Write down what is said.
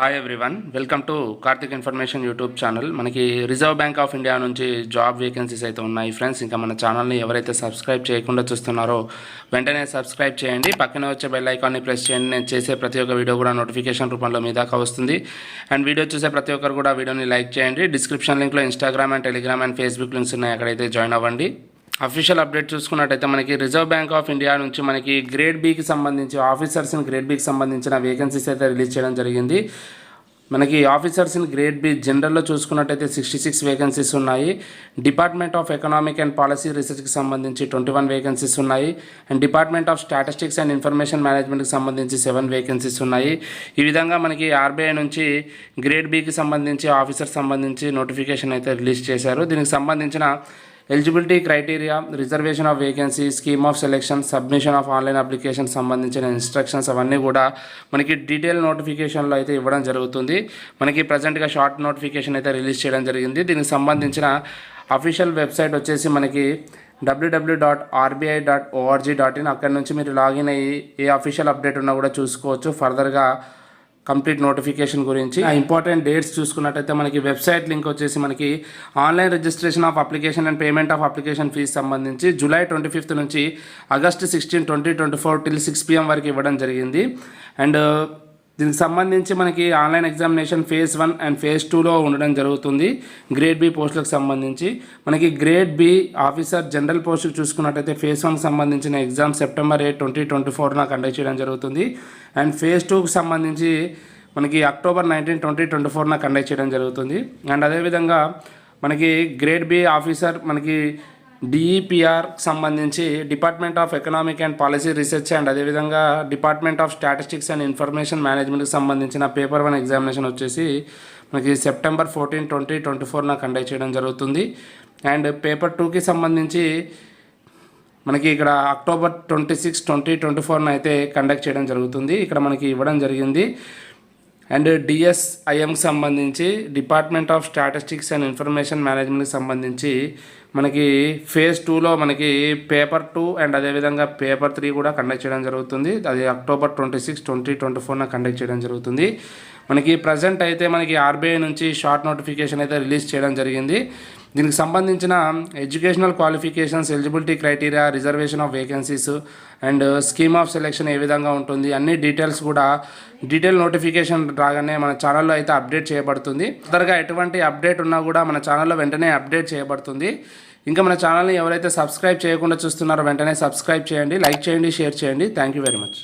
Hi everyone welcome to Karthik information YouTube channel మనకి reserve bank of India నుంచి job vacancies అయితే ఉన్నాయి. Friends ఇంకా మన ఛానల్ని ఎవరైతే సబ్స్క్రైబ్ చేయకుండా చూస్తున్నారో వెంటనే సబ్స్క్రైబ్ చేయండి. పక్కనే వచ్చే బెల్ ఐకాన్ని ప్రెస్ చేయండి. నేను చేసే ప్రతి ఒక్క వీడియో కూడా నోటిఫికేషన్ రూపంలో మీ దాకా వస్తుంది. అండ్ వీడియో చూసే ప్రతి ఒక్కరు కూడా వీడియోని లైక్ చేయండి. Description లింక్లో Instagram and Telegram and Facebook links ఉన్నాయి. అక్కడైతే జాయిన్ అవ్వండి. అఫీషియల్ అప్డేట్ చూసుకున్నట్టయితే మనకి రిజర్వ్ బ్యాంక్ ఆఫ్ ఇండియా నుంచి మనకి గ్రేడ్ బీకి సంబంధించి ఆఫీసర్స్ని గ్రేడ్ బీకి సంబంధించిన వేకెన్సీస్ అయితే రిలీజ్ చేయడం జరిగింది. మనకి ఆఫీసర్స్ని గ్రేడ్ బి జనరల్లో చూసుకున్నట్టయితే సిక్స్టీ సిక్స్ వేకెన్సీస్ ఉన్నాయి department of economic and policy రీసెర్చ్కి సంబంధించి ట్వంటీ వన్ వేకెన్సీస్ ఉన్నాయి and department of statistics and information మేనేజ్మెంట్కి సంబంధించి సెవెన్ వేకెన్సీస్ ఉన్నాయి. ఈ విధంగా మనకి ఆర్బీఐ నుంచి గ్రేడ్ బికి సంబంధించి ఆఫీసర్ సంబంధించి నోటిఫికేషన్ అయితే రిలీజ్ చేశారు. దీనికి సంబంధించిన eligibility criteria reservation of vacancy scheme of selection submission of online application సంబంధించిన ఇన్స్ట్రక్షన్స్ అవన్నీ కూడా మనకి డీటెయిల్ నోటిఫికేషన్లో అయితే ఇవ్వడం జరుగుతుంది. మనకి ప్రజెంట్గా షార్ట్ నోటిఫికేషన్ అయితే రిలీజ్ చేయడం జరిగింది. దీనికి సంబంధించిన అఫీషియల్ వెబ్సైట్ వచ్చేసి మనకి WWW dot RBI dot ORG dot in అక్కడ నుంచి మీరు లాగిన్ అయ్యి ఏ అఫీషియల్ అప్డేట్ ఉన్నా కూడా చూసుకోవచ్చు. ఫర్దర్గా కంప్లీట్ నోటిఫికేషన్ గురించి. ఆ ఇంపార్టెంట్ డేట్స్ చూసుకున్నట్టయితే మనకి వెబ్సైట్ లింక్ వచ్చేసి మనకి online registration of application and payment of application fees సంబంధించి జూలై ట్వంటీ ఫిఫ్త్ నుంచి August sixteen twenty twenty four till six PM వరకు ఇవ్వడం జరిగింది. అండ్ దీనికి సంబంధించి మనకి online examination phase one and phase టూలో ఉండడం జరుగుతుంది. గ్రేడ్ బి పోస్టులకు సంబంధించి. మనకి గ్రేడ్ బి ఆఫీసర్ జనరల్ పోస్టుకు చూసుకున్నట్టయితే ఫేజ్ వన్కి సంబంధించిన exam September eight twenty twenty ఫోర్న conduct చేయడం జరుగుతుంది. అండ్ ఫేజ్ టూకి సంబంధించి మనకి అక్టోబర్ నైన్టీన్ ట్వంటీ ట్వంటీ ఫోర్న కండక్ట్ చేయడం జరుగుతుంది. అండ్ అదేవిధంగా మనకి గ్రేడ్ బి ఆఫీసర్ మనకి డిఈపిఆర్కి సంబంధించి department of economic and policy research and అదేవిధంగా department of statistics and information మేనేజ్మెంట్కి సంబంధించిన పేపర్ వన్ ఎగ్జామినేషన్ వచ్చేసి మనకి సెప్టెంబర్ ఫోర్టీన్ ట్వంటీ ట్వంటీ ఫోర్న కండక్ట్ చేయడం జరుగుతుంది. అండ్ పేపర్ టూకి సంబంధించి మనకి ఇక్కడ October twenty six twenty twenty ఫోర్న అయితే కండక్ట్ చేయడం జరుగుతుంది. ఇక్కడ మనకి ఇవ్వడం జరిగింది. అండ్ డిఎస్ఐఎంకి సంబంధించి department of statistics and information మేనేజ్మెంట్కి సంబంధించి మనకి ఫేజ్ టూలో మనకి పేపర్ టూ అండ్ అదేవిధంగా పేపర్ త్రీ కూడా కండక్ట్ చేయడం జరుగుతుంది. అది October twenty six twenty twenty ఫోర్న conduct చేయడం జరుగుతుంది. మనకి ప్రజెంట్ అయితే మనకి ఆర్బీఐ నుంచి షార్ట్ నోటిఫికేషన్ అయితే రిలీజ్ చేయడం జరిగింది. దీనికి సంబంధించిన educational qualifications eligibility criteria reservation of vacancies and scheme of selection ఏ విధంగా ఉంటుంది అన్ని డీటెయిల్స్ కూడా డీటెయిల్ నోటిఫికేషన్ రాగానే మన ఛానల్లో అయితే అప్డేట్ చేయబడుతుంది. ఫర్దర్గా ఎటువంటి అప్డేట్ ఉన్నా కూడా మన ఛానల్లో వెంటనే అప్డేట్ చేయబడుతుంది. ఇంకా మన ఛానల్ని ఎవరైతే సబ్స్క్రైబ్ చేయకుండా చూస్తున్నారో వెంటనే సబ్స్క్రైబ్ చేయండి లైక్ చేయండి షేర్ చేయండి. Thank you very much